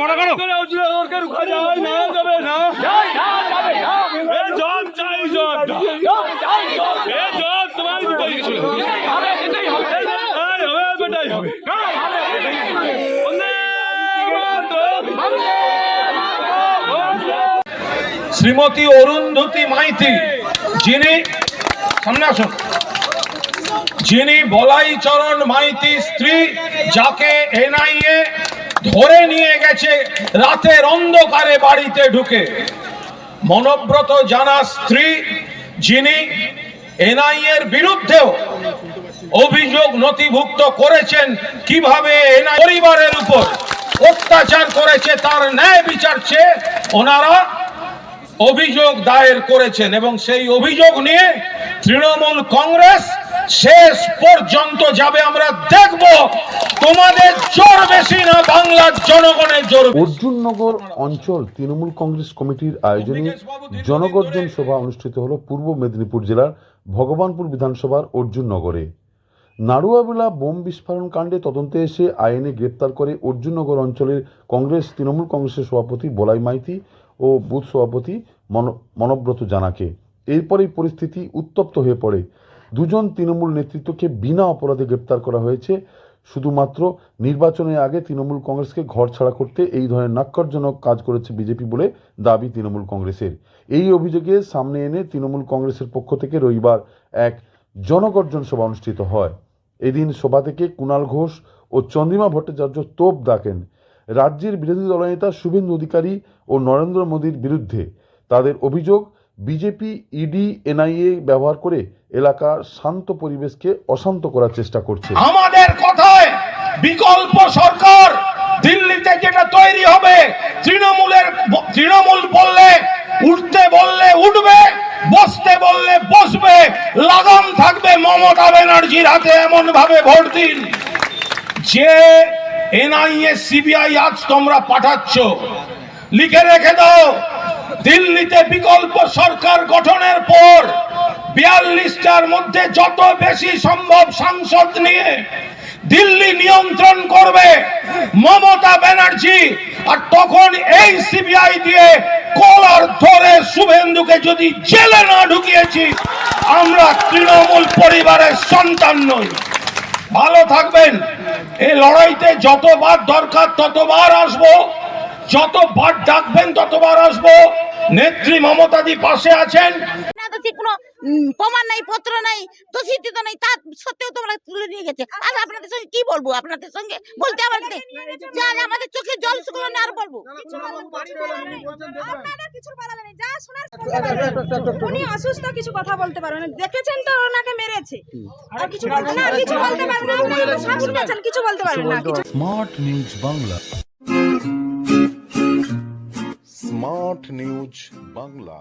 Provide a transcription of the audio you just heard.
বড় করো। ওকে রুখা যায় না যাবে না। এ জব চাই জব এ জব তোমার দিতেই ছিল এই হবে বেটাই হবে শ্রীমতী অরুন্ধতী মাইতি যিনি সামনে আসুন। যিনি বলাইচরণ মাইতি স্ত্রী যাকে এনআইএ ধরে নিয়ে গেছে রাতের অন্ধকারে বাড়িতে ঢুকে। মনব্রত জানা স্ত্রী, যিনি এনআইএর বিরুদ্ধেও অভিযোগ নথিভুক্ত করেছেন, কীভাবে এনআই পরিবারের উপর অত্যাচার করেছে, তার ন্যায় বিচার চেয়ে ওনারা অভিযোগ দায়ের করেছেন এবং সেই অভিযোগ নিয়ে তৃণমূল কংগ্রেস শেষ পর্যন্ত যাবে। আমরা দেখব তোমাদের জোর বেশি না, বাংলার জনগণের জোর অর্জুননগর অঞ্চল তৃণমূল কংগ্রেস কমিটির আয়োজনে জনগর্জন সভা অনুষ্ঠিত হল পূর্ব মেদিনীপুর জেলার ভগবানপুর বিধানসভার অর্জুননগরে। নাড়ুয়াবেলা বোম বিস্ফোরণ কাণ্ডে তদন্তে এসে আইনে গ্রেপ্তার করে অর্জুননগর অঞ্চলের কংগ্রেস তৃণমূল কংগ্রেসের সভাপতি বলাই মাইতি ও বুথ সভাপতি মন- মনব্রত জানাকে। এরপরেই পরিস্থিতি উত্তপ্ত হয়ে পড়ে। দুজন তৃণমূল নেতৃত্বকে বিনা অপরাধে গ্রেপ্তার করা হয়েছে। শুধুমাত্র নির্বাচনের আগে তৃণমূল কংগ্রেসকে ঘর ছাড়া করতে এই ধরনের নাক্করজনক কাজ করেছে বিজেপি বলে দাবি তৃণমূল কংগ্রেসের। এই অভিযোগে সামনে এনে তৃণমূল কংগ্রেসের পক্ষ থেকে রবিবার এক জনগর্জন সভা অনুষ্ঠিত হয়। এদিন সভা থেকে কুণাল ঘোষ ও চন্দ্রিমা ভট্টাচার্য তোপ ডাকেন। রাজ্যের বিরোধী দলনেতা শুভেন্দু অধিকারী ও নরেন্দ্র মোদীর বিরুদ্ধে তাদের অভিযোগ বিজেপি, ইডি, এনআইএ ব্যবহার করে এলাকার শান্ত পরিবেশকে অশান্ত করার চেষ্টা করছে। আমাদের কথায় বিকল্প সরকার দিল্লিতে যেটা তৈরি হবে, তৃণমূলের তৃণমূল বললে উঠতে বললে উঠবে, বসতে বললে বসবে, লাগাম থাকবে মমতা ব্যানার্জির হাতে এমন ভাবে ভোট দিন। যে এনআইএ, সিবিআই আজ তোমরা পাঠাচ্ছ, লিখে রেখে দাও দিল্লিতে বিকল্প সরকার গঠনের পর বিয়াল্লিশটার মধ্যে যত বেশি সম্ভব সাংসদ নিয়ে দিল্লি নিয়ন্ত্রণ করবে মমতা ব্যানার্জি। আর তখন এই সিবিআই দিয়ে কলার ধরে শুভেন্দুকে যদি জেলে না ঢুকিয়েছি, আমরা তৃণমূল পরিবারের সন্তান নই। ভালো থাকবেন। এই লড়াইতে যতবার দরকার ততবার আসব। যতবার ডাকবেন ততবার আসব। নেত্রী মমতাদি পাশে আছেন। কোনো প্রমাণ নাই পত্র নাই দোষিত নাই তা সত্ত্বেও তোমরা তুলে নিয়ে গেছে। আর আপনাদের সঙ্গে কি বলব? আপনাদের সঙ্গে বলতে আমাদের চোখে জল শুকলো না আর বলব? কিছু বলার নেই যা শোনার শুনতে পারবেন। উনি অসুস্থ কিছু কথা বলতে পারবেন। দেখেছেন তো ওনাকে মেরেছে। আর কিছু বলতে না কিছু বলতে পারবেন না কিছু বলতে পারবেন না কিছু smart news Bangla smart news Bangla.